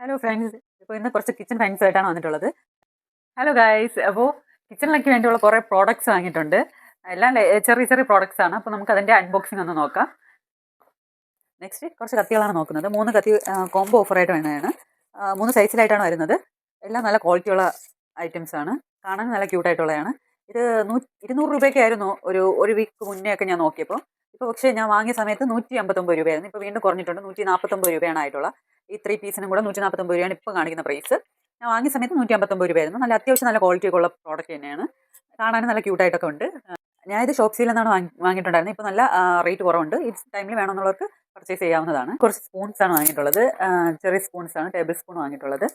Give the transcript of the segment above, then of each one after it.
Hello friends ഇപ്പോൾ ഇന്ന് കുറച്ച് കിച്ചൺ ഫ്രണ്ട്സ് ആയിട്ടാണ് വന്നിട്ടുള്ളത്. ഹലോ ഗായ്സ് അപ്പോൾ കിച്ചണിലേക്ക് വേണ്ടിയുള്ള കുറേ പ്രോഡക്റ്റ്സ് വാങ്ങിയിട്ടുണ്ട്. എല്ലാം ചെറിയ ചെറിയ പ്രോഡക്റ്റ്സ് ആണ്. അപ്പോൾ നമുക്ക് അതിന്റെ അൺബോക്സിംഗ് ഒന്ന് നോക്കാം. നെക്സ്റ്റ് കുറച്ച് കത്തികളാണ് നോക്കുന്നത്. മൂന്ന് കത്തി കോംബോ ഓഫറായിട്ട് വേണതാണ് മൂന്ന് സൈസിലായിട്ടാണ് വരുന്നത്. എല്ലാം നല്ല ക്വാളിറ്റിയുള്ള ഐറ്റംസ് ആണ്. കാണാൻ നല്ല ക്യൂട്ടായിട്ടുള്ളതാണ് ഇത് നൂ ഇരുന്നൂറ് രൂപയ്ക്കായിരുന്നു ഒരു ഒരു വീക്ക് മുന്നേ ഒക്കെ ഞാൻ നോക്കിയപ്പോൾ ഇപ്പോൾ പക്ഷേ ഞാൻ വാങ്ങിയ സമയത്ത് നൂറ്റി അമ്പത്തൊമ്പത് രൂപയായിരുന്നു. ഇപ്പോൾ വീണ്ടും കുറഞ്ഞിട്ടുണ്ട്. നൂറ്റി നാൽപ്പത്തൊമ്പത് രൂപയാണ് ആയിട്ടുള്ള. ഈ ത്രീ പീസിനും കൂടെ നൂറ്റി നാൽപ്പത്തൊമ്പത് രൂപയാണ് ഇപ്പോൾ കാണിക്കുന്ന പ്രൈസ് ഞാൻ വാങ്ങിയ സമയത്ത് നൂറ്റി അമ്പത്തൊമ്പത് രൂപയായിരുന്നു. നല്ല അത്യാവശ്യം നല്ല ക്വാളിറ്റി ഉള്ള പ്രോഡക്റ്റ് തന്നെയാണ്. കാണാനും നല്ല ക്യൂട്ടായിട്ടൊക്കെ ഉണ്ട്. ഞാൻ ഇത് ഷോപ്സിയിൽ നിന്നാണ് വാങ്ങി വാങ്ങിയിട്ടുണ്ടായിരുന്നത് ഇപ്പോൾ നല്ല റേറ്റ് കുറവുണ്ട്. ഈ ടൈമിൽ വേണമെന്നുള്ളവർക്ക് പർച്ചേസ് ചെയ്യാവുന്നതാണ്. കുറച്ച് സ്പൂൺസ് ആണ് വാങ്ങിയിട്ടുള്ളത്. ചെറിയ സ്പൂൺസ് ആണ് ടേബിൾ സ്പൂൺ വാങ്ങിയിട്ടുള്ളത്.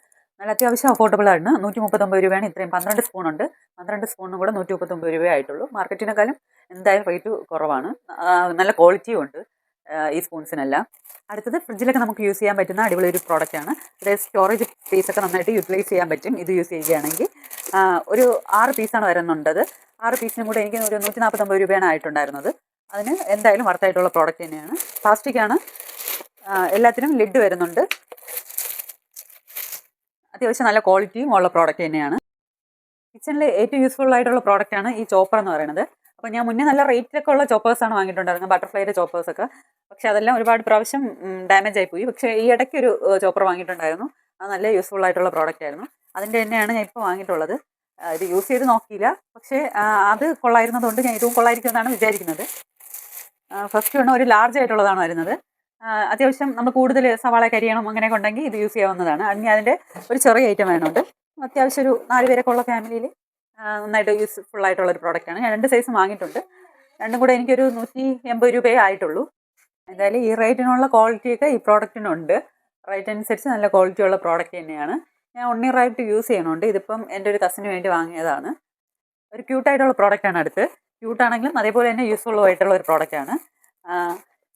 നല്ല അത്യാവശ്യം അഫോർഡബിൾ ആണ്. നൂറ്റി മുപ്പത്തൊമ്പത് രൂപയാണ്. ഇത്രയും പന്ത്രണ്ട് സ്പൂൺ ഉണ്ട്. പന്ത്രണ്ട് സ്പൂണും കൂടെ നൂറ്റി മുപ്പത്തൊമ്പത് രൂപ ആയിട്ടുള്ളൂ മാർക്കറ്റിനെക്കാളും എന്തായാലും റേറ്റ് കുറവാണ്. നല്ല ക്വാളിറ്റിയും ഉണ്ട്. ഈ സ്പൂൺസിനെല്ലാം അടുത്തത് ഫ്രിഡ്ജിലൊക്കെ നമുക്ക് യൂസ് ചെയ്യാൻ പറ്റുന്ന അടിപൊളി ഒരു പ്രോഡക്റ്റ് ആണ്. അതായത് സ്റ്റോറേജ് പീസൊക്കെ നന്നായിട്ട് യൂട്ടിലൈസ് ചെയ്യാൻ പറ്റും. ഇത് യൂസ് ചെയ്യുകയാണെങ്കിൽ. ഒരു ആറ് പീസാണ് വരുന്നുണ്ടത്. ആറ് പീസിനും കൂടെ എനിക്ക് ഒരു നൂറ്റി നാൽപ്പത്തൊമ്പത് രൂപയാണ് ആയിട്ടുണ്ടായിരുന്നത്. അതിന് എന്തായാലും വർത്തായിട്ടുള്ള പ്രോഡക്റ്റ് തന്നെയാണ്. പ്ലാസ്റ്റിക് ആണ്. ആ, എല്ലാത്തിനും ലിഡ് വരുന്നുണ്ട്. അത്യാവശ്യം നല്ല ക്വാളിറ്റിയും ഉള്ള പ്രോഡക്റ്റ് തന്നെയാണ്. കിച്ചണിൽ ഏറ്റവും യൂസ്ഫുൾ ആയിട്ടുള്ള പ്രോഡക്റ്റാണ് ഈ ചോപ്പർ എന്ന് പറയുന്നത്. അപ്പോൾ ഞാൻ മുന്നേ നല്ല റേറ്റിലൊക്കെ ഉള്ള ചോപ്പേഴ്സാണ് വാങ്ങിയിട്ടുണ്ടായിരുന്നത് ബട്ടർഫ്ലൈയുടെ ചോപ്പേഴ്സൊക്കെ പക്ഷെ അതെല്ലാം ഒരുപാട് പ്രാവശ്യം ഡാമേജ് ആയിപ്പോയി പോയി. പക്ഷേ ഈ ഇടയ്ക്ക് ഒരു ചോപ്പർ വാങ്ങിയിട്ടുണ്ടായിരുന്നു. അത് നല്ല യൂസ്ഫുൾ ആയിട്ടുള്ള പ്രോഡക്റ്റ് ആയിരുന്നു. അതിന്റെ തന്നെയാണ് ഞാൻ ഇപ്പോൾ വാങ്ങിയിട്ടുള്ളത്. ഇത് യൂസ് ചെയ്ത് നോക്കിയില്ല. പക്ഷേ അത് കൊള്ളായിരുന്നതുകൊണ്ട് ഞാൻ ഇതും കൊള്ളായിരിക്കുമെന്നാണ് വിചാരിക്കുന്നത്. ഫസ്റ്റ് വേണം ഒരു ലാർജ് ആയിട്ടുള്ളതാണ് വരുന്നത്. അത്യാവശ്യം നമ്മൾ കൂടുതൽ സവാള കരിയണം അങ്ങനെയൊക്കെ ഉണ്ടെങ്കിൽ ഇത് യൂസ് ചെയ്യാവുന്നതാണ്. അതിന് അതിന്റെ ഒരു ചെറിയ ഐറ്റം വേണമുണ്ട് അത്യാവശ്യം ഒരു നാല് പേരൊക്കെ ഉള്ള ഫാമിലിയിൽ നന്നായിട്ട് യൂസ്ഫുൾ ആയിട്ടുള്ള ഒരു പ്രോഡക്റ്റാണ് ഞാൻ രണ്ട് സൈസ് വാങ്ങിയിട്ടുണ്ട്. രണ്ടും കൂടെ എനിക്കൊരു നൂറ്റി എൺപത് രൂപയേ ആയിട്ടുള്ളൂ. എന്തായാലും ഈ റേറ്റിനുള്ള ക്വാളിറ്റിയൊക്കെ ഈ പ്രോഡക്റ്റിനുണ്ട് റേറ്റ് അനുസരിച്ച് നല്ല ക്വാളിറ്റി ഉള്ള പ്രോഡക്റ്റ് തന്നെയാണ്. ഞാൻ ഇയർ ആയിട്ട് യൂസ് ചെയ്യണുണ്ട് ഇതിപ്പം എന്റെ ഒരു കസിന് വേണ്ടി വാങ്ങിയതാണ്. ഒരു ക്യൂട്ടായിട്ടുള്ള പ്രോഡക്റ്റാണ് അടുത്ത്. ക്യൂട്ടാണെങ്കിലും അതേപോലെ തന്നെ യൂസ്ഫുൾ ആയിട്ടുള്ള ഒരു പ്രോഡക്റ്റാണ്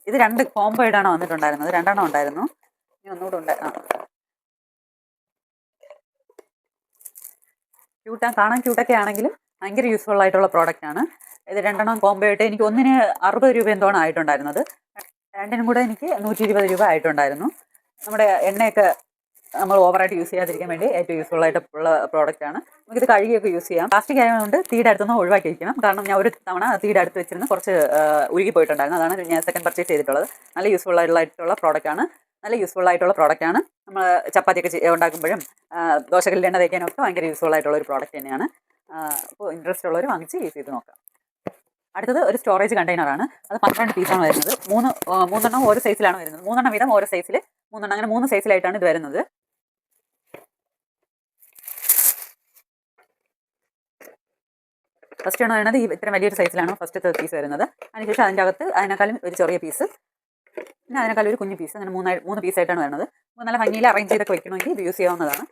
ഇത് രണ്ട് കോംബോ ആയിട്ടാണ് വന്നിട്ടുണ്ടായിരുന്നത്? രണ്ടെണ്ണം ഉണ്ടായിരുന്നു. ഇനി ഒന്നുകൂടെ ഉണ്ട്. ക്യൂട്ടാ കാണാൻ ക്യൂട്ടൊക്കെ ആണെങ്കിലും ഭയങ്കര യൂസ്ഫുൾ ആയിട്ടുള്ള പ്രോഡക്റ്റ് ആണ്. ഇത് രണ്ടെണ്ണം കോംബോ ആയിട്ട് എനിക്ക് ഒന്നിന് അറുപത് രൂപ എന്തോണം ആയിട്ടുണ്ടായിരുന്നത്. രണ്ടിനും കൂടെ എനിക്ക് നൂറ്റി ഇരുപത് രൂപ ആയിട്ടുണ്ടായിരുന്നു. നമ്മുടെ എണ്ണയൊക്കെ നമ്മൾ ഓവറായിട്ട് യൂസ് ചെയ്യാതിരിക്കാൻ വേണ്ടി ഏറ്റവും യൂസ്ഫുൾ ആയിട്ടുള്ള പ്രോഡക്റ്റ് ആണ്. നമുക്കിത് കഴുകിയൊക്കെ യൂസ് ചെയ്യാം. പ്ലാസ്റ്റിക് ആയതുകൊണ്ട് തീയുടെ അടുത്തൊന്നും ഒഴിവാക്കി വയ്ക്കണം കാരണം ഞാൻ ഒരു തവണ തീയുടെ അടുത്ത് വെച്ചിരുന്ന് കുറച്ച് ഉരുകി പോയിട്ടുണ്ടായിരുന്നു. അതാണ് ഞാൻ സെക്കൻഡ് പർച്ചേസ് ചെയ്തിട്ടുള്ളത്. നല്ല യൂസ്ഫുൾ ആയിട്ടുള്ള പ്രോഡക്റ്റ് ആണ്. നല്ല യൂസ്ഫുൾ ആയിട്ടുള്ള പ്രോഡക്റ്റ് ആണ്. നമ്മൾ ചപ്പാത്തിയൊക്കെ ഉണ്ടാക്കുമ്പോഴും ദോശകളിൽ എണ്ണ തേക്കാനും ഒക്കെ ഭയങ്കര യൂസ്ഫുൾ ആയിട്ടുള്ള ഒരു പ്രോഡക്റ്റ് തന്നെയാണ്. അപ്പോൾ ഇൻട്രസ്റ്റ് ഉള്ളവർ വാങ്ങിച്ച് യൂസ് ചെയ്ത് നോക്കാം. അടുത്തത് ഒരു സ്റ്റോറേജ് കണ്ടെയ്നറാണ് അത് പന്ത്രണ്ട് പീസാണ് വരുന്നത്. മൂന്ന് മൂന്നെണ്ണം ഓരോ സൈസിലാണ് വരുന്നത്. മൂന്നെണ്ണം വീതം ഓരോ സൈസിൽ മൂന്നെണ്ണം അങ്ങനെ മൂന്ന് സൈസിലായിട്ടാണ് ഇത് വരുന്നത്. ഫസ്റ്റ് ആണ് വരുന്നത്. ഈ ഇത്രയും വലിയൊരു സൈസിലാണ് ഫസ്റ്റ് പീസ് വരുന്നത്. അതിനുശേഷം അതിന്റെ അകത്ത് അതിനേക്കാളും ഒരു ചെറിയ പീസ് പിന്നെ അതിനേക്കാൾ ഒരു കുഞ്ഞു പീസ് അങ്ങനെ മൂന്നായി മൂന്ന് പീസായിട്ടാണ് വരുന്നത്. നല്ല ഭംഗിയിൽ അറേഞ്ച് ചെയ്തൊക്കെ വെക്കണമെങ്കിൽ ഇത് യൂസ് ചെയ്യാവുന്നതാണ്.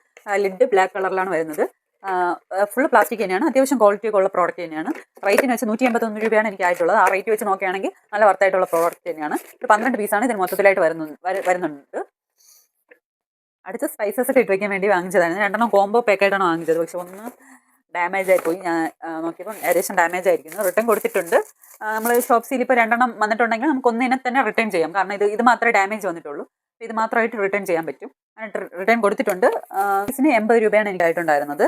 ലിഡ് ബ്ലാക്ക് കളറിലാണ് വരുന്നത്. ഫുൾ പ്ലാസ്റ്റിക് തന്നെയാണ്. അത്യാവശ്യം ക്വാളിറ്റി ഒക്കെ ഉള്ള പ്രോഡക്റ്റ് തന്നെയാണ്. റേറ്റിന് വെച്ച് നൂറ്റി എൺപത്തൊന്ന് രൂപയാണ് എനിക്ക് ആയിട്ടുള്ളത്. ആ റേറ്റ് വെച്ച് നോക്കുകയാണെങ്കിൽ നല്ല വർത്തായിട്ടുള്ള പ്രോഡക്റ്റ് തന്നെയാണ്. ഒരു പന്ത്രണ്ട് പീസാണ് ഇതിന് മൊത്തത്തിലായിട്ട് വരുന്നു വരുന്നുണ്ട്. അടുത്ത സ്പൈസസ് ഒക്കെ ഇട്ട് വയ്ക്കാൻ വേണ്ടി വാങ്ങിച്ചതാണ് രണ്ടെണ്ണം കോംബോ പാക്കായിട്ടാണ് വാങ്ങിച്ചത്. പക്ഷെ ഒന്ന് ഡാമേജ് ആയിപ്പോയി. പോയി ഞാൻ നോക്കിയപ്പോൾ ഏകദേശം ഡാമേജ് ആയിരിക്കുന്നു. റിട്ടേൺ കൊടുത്തിട്ടുണ്ട്. നമ്മൾ ഷോപ്സിയിൽ ഇപ്പോൾ രണ്ടെണ്ണം വന്നിട്ടുണ്ടെങ്കിൽ നമുക്ക് ഒന്നിനെ തന്നെ റിട്ടേൺ ചെയ്യാം. കാരണം ഇത് ഇത് മാത്രമേ ഡാമേജ് വന്നിട്ടുള്ളൂ. ഇത് മാത്രമായിട്ട് റിട്ടേൺ ചെയ്യാൻ പറ്റും. അങ്ങനെ റിട്ടേൺ കൊടുത്തിട്ടുണ്ട്. ഇതിന് എൺപത് രൂപയാണ് എനിക്കായിട്ടുണ്ടായിരുന്നത്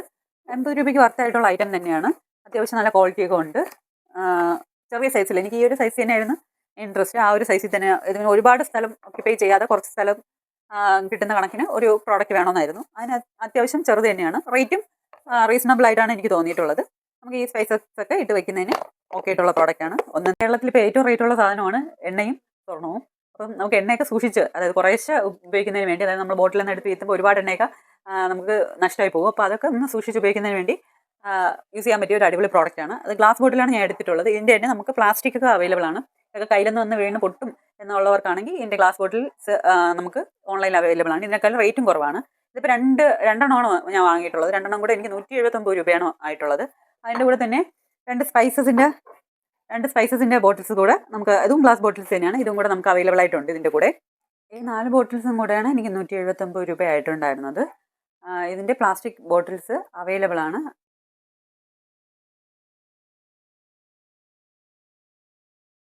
എൺപത് രൂപയ്ക്ക് വർത്തായിട്ടുള്ള ഐറ്റം തന്നെയാണ്. അത്യാവശ്യം നല്ല ക്വാളിറ്റിയൊക്കെ ഉണ്ട്. ചെറിയ സൈസിൽ എനിക്ക് ഈ ഒരു സൈസ് തന്നെയായിരുന്നു ഇൻട്രസ്റ്റ് ആ ഒരു സൈസിൽ തന്നെ ഇതിന് ഒരുപാട് സ്ഥലം ഓക്യുപ്പൈ ചെയ്യാതെ കുറച്ച് സ്ഥലം കിട്ടുന്ന കണക്കിന് ഒരു പ്രോഡക്റ്റ് വേണമെന്നായിരുന്നു. അതിന് അത്യാവശ്യം ചെറുത് തന്നെയാണ്. റേറ്റും റീസണബിൾ ആയിട്ടാണ് എനിക്ക് തോന്നിയിട്ടുള്ളത്. നമുക്ക് ഈ സ്പൈസസ് ഒക്കെ ഇട്ട് വെക്കുന്നതിന് ഓക്കെ ആയിട്ടുള്ള പ്രോഡക്റ്റ് ആണ്. ഒന്ന് കേരളത്തിൽ ഇപ്പോൾ ഏറ്റവും റേറ്റ് ഉള്ള സാധനമാണ് എണ്ണയും സ്വർണവും. അപ്പം നമുക്ക് എണ്ണയൊക്കെ സൂക്ഷിച്ച് അതായത് കുറേശ്ശെ ഉപയോഗിക്കുന്നതിന് വേണ്ടി അതായത് നമ്മൾ ബോട്ടിൽ നിന്ന് എടുത്ത് വീത്തുമ്പോൾ ഒരുപാട് എണ്ണയൊക്കെ നമുക്ക് നഷ്ടമായി പോകും. അപ്പോൾ അതൊക്കെ ഒന്ന് സൂക്ഷിച്ച് ഉപയോഗിക്കുന്നതിന് വേണ്ടി യൂസ് ചെയ്യാൻ പറ്റിയ ഒരു അടിപൊളി പ്രോഡക്റ്റ് ആണ്. അത് ഗ്ലാസ് ബോട്ടിലാണ് ഞാൻ എടുത്തിട്ടുള്ളത്. ഇതിന്റെ എണ്ണ നമുക്ക് പ്ലാസ്റ്റിക് ഒക്കെ അവൈലബിൾ ആണ്. ഇതൊക്കെ കയ്യിൽ നിന്ന് വന്ന് വീണ് പൊട്ടും എന്നുള്ളവർക്കാണെങ്കിൽ ഇതിന്റെ ഗ്ലാസ് ബോട്ടിൽ നമുക്ക് ഓൺലൈനിൽ അവൈലബിൾ ആണ്. ഇതിനേക്കാളും റേറ്റും കുറവാണ്. ഇതിപ്പോൾ രണ്ട് രണ്ടെണ്ണമാണ് ഞാൻ വാങ്ങിയിട്ടുള്ളത്. രണ്ടെണ്ണം കൂടെ എനിക്ക് നൂറ്റി എഴുപത്തൊമ്പത് രൂപയാണ് ആയിട്ടുള്ളത്. അതിന്റെ കൂടെ തന്നെ രണ്ട് സ്പൈസസിന്റെ രണ്ട് സ്പൈസസിന്റെ ബോട്ടിൽസ് കൂടെ നമുക്ക് ഇതും ഗ്ലാസ് ബോട്ടിൽസ് തന്നെയാണ്. ഇതും കൂടെ നമുക്ക് അവൈലബിൾ ആയിട്ടുണ്ട് ഇതിന്റെ കൂടെ. ഈ നാല് ബോട്ടിൽസും കൂടെയാണ് എനിക്ക് നൂറ്റി എഴുപത്തൊമ്പത് രൂപ ആയിട്ടുണ്ടായിരുന്നത് ഇതിന്റെ പ്ലാസ്റ്റിക് ബോട്ടിൽസ് അവൈലബിൾ ആണ്.